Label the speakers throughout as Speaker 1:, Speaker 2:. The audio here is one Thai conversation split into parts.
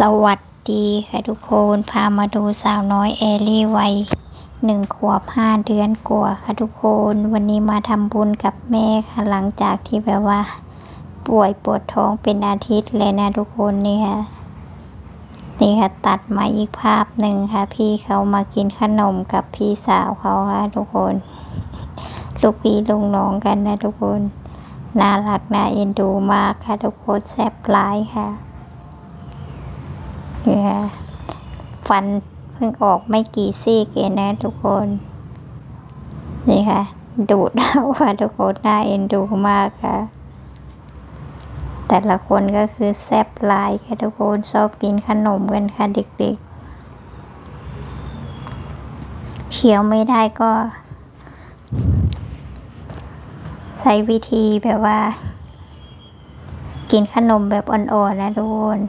Speaker 1: สวัสดีค่ะทุกคนพามาดูสาวน้อยแอลี่วัยหนึ่งขวบห้าเดือนกว่าค่ะทุกคน วันนี้มาทำบุญกับแม่ค่ะหลังจากที่แบบว่า ป่วยปวดท้องเป็นอาทิตย์เลยนะทุกคนนี่ค่ะนี่ค่ะตัดมาอีกภาพหนึ่งค่ะ พี่เขามากินขนมกับพี่สาวเขาค่ะทุกคน ลูกพี่ลุงน้องกันนะทุกคน น่ารักน่าเอ็นดูมากค่ะทุกคนแซ่บหลายค่ะ ฟันเพิ่งออกไม่กี่ซี่เองนะทุกคน นี่ค่ะ ดูดเอาค่ะทุกคนน่าเอ็นดูมากค่ะ แต่ละคนก็คือแซ่บลายค่ะทุกคนชอบกินขนมกันค่ะเด็กๆเคี้ยวไม่ได้ก็ ใช้วิธีแบบว่า กินขนมแบบอ่อนๆนะทุกคน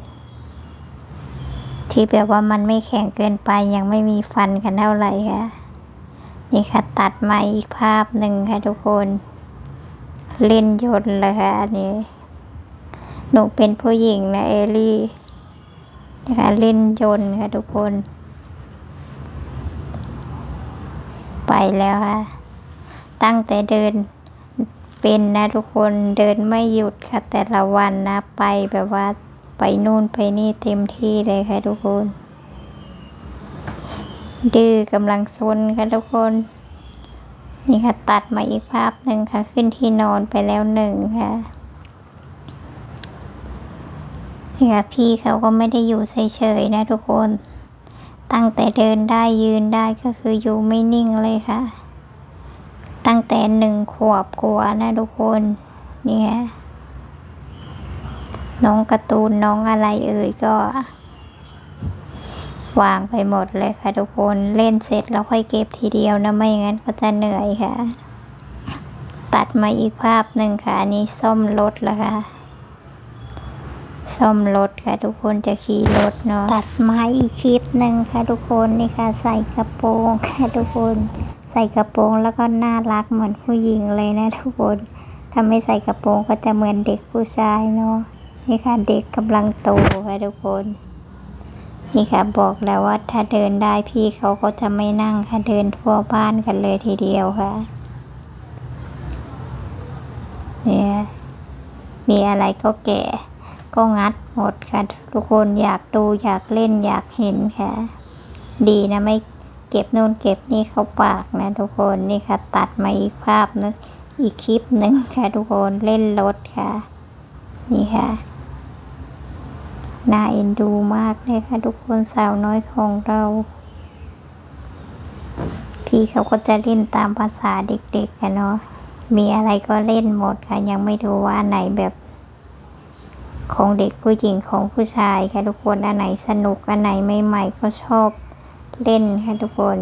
Speaker 1: ที่แบบว่ามันไม่แข็งเกินไปยังไม่มีฟันกันเท่าไหร่ค่ะ นี่ค่ะตัดมาอีกภาพหนึ่งค่ะทุกคน เล่นยนต์เลยค่ะอันนี้หนูเป็นผู้หญิงนะเอลี่นะคะเล่นยนต์ค่ะทุกคน ไปแล้วค่ะ ตั้งแต่เดินเป็นนะทุกคนเดินไม่หยุดค่ะแต่ละวันนะไปแบบว่า ไปนู่นไปนี่เต็มที่เลยค่ะทุกคน ดื้อกำลังซนค่ะทุกคน นี่ค่ะตัดมาอีกภาพหนึ่งค่ะ ขึ้นที่นอนไปแล้วหนึ่งค่ะนี่ค่ะพี่เขาก็ไม่ได้อยู่เฉยๆนะทุกคน ตั้งแต่เดินได้ยืนได้ก็คืออยู่ไม่นิ่งเลยค่ะ ตั้งแต่หนึ่งขวบกว่านะทุกคน นี่ค่ะ น้องการ์ตูนน้องอะไรเอ่ยก็ วางไปหมดเลยค่ะทุกคนเล่นเสร็จแล้วค่อยเก็บทีเดียวนะไม่งั้นก็จะเหนื่อยค่ะ ตัดมาอีกภาพหนึ่งค่ะ อันนี้ซ่อมรถล้วค่ะซ่อมรถค่ะทุกคนจะขี่รถเนาะตัดมาอีกคลิปหนึ่งค่ะทุกคนนี่ค่ะ ใส่กระโปรงค่ะทุกคน ใส่กระโปรงแล้วก็น่ารักเหมือนผู้หญิงเลยนะทุกคนถ้าไม่ใส่กระโปรงก็จะเหมือนเด็กผู้ชายเนาะ นี่ค่ะเด็กกำลังโตค่ะทุกคน นี่ค่ะบอกแล้วว่าถ้าเดินได้พี่เขาก็จะไม่นั่งค่ะเดินทั่วบ้านกันเลยทีเดียวค่ะ เนี่ยมีอะไรก็แก่ก็งัดหมดค่ะ ทุกคนอยากดูอยากเล่นอยากเห็นค่ะ ดีนะไม่เก็บนู่นเก็บนี่เขาปากนะ ทุกคนนี่ค่ะ ตัดมาอีกภาพนึงอีกคลิปหนึ่งค่ะ ทุกคนเล่นรถค่ะ นี่ค่ะ น่าเอ็นดูมากเลยค่ะทุกคนสาวน้อยของเรา พี่เขาก็จะเล่นตามภาษาเด็กๆกันเนาะมีอะไรก็เล่นหมดค่ะ ยังไม่รู้ว่าไหนแบบของเด็กผู้หญิงของผู้ชายค่ะทุกคนอันไหนสนุกอันไหนใหม่ๆก็ชอบเล่นค่ะทุกคน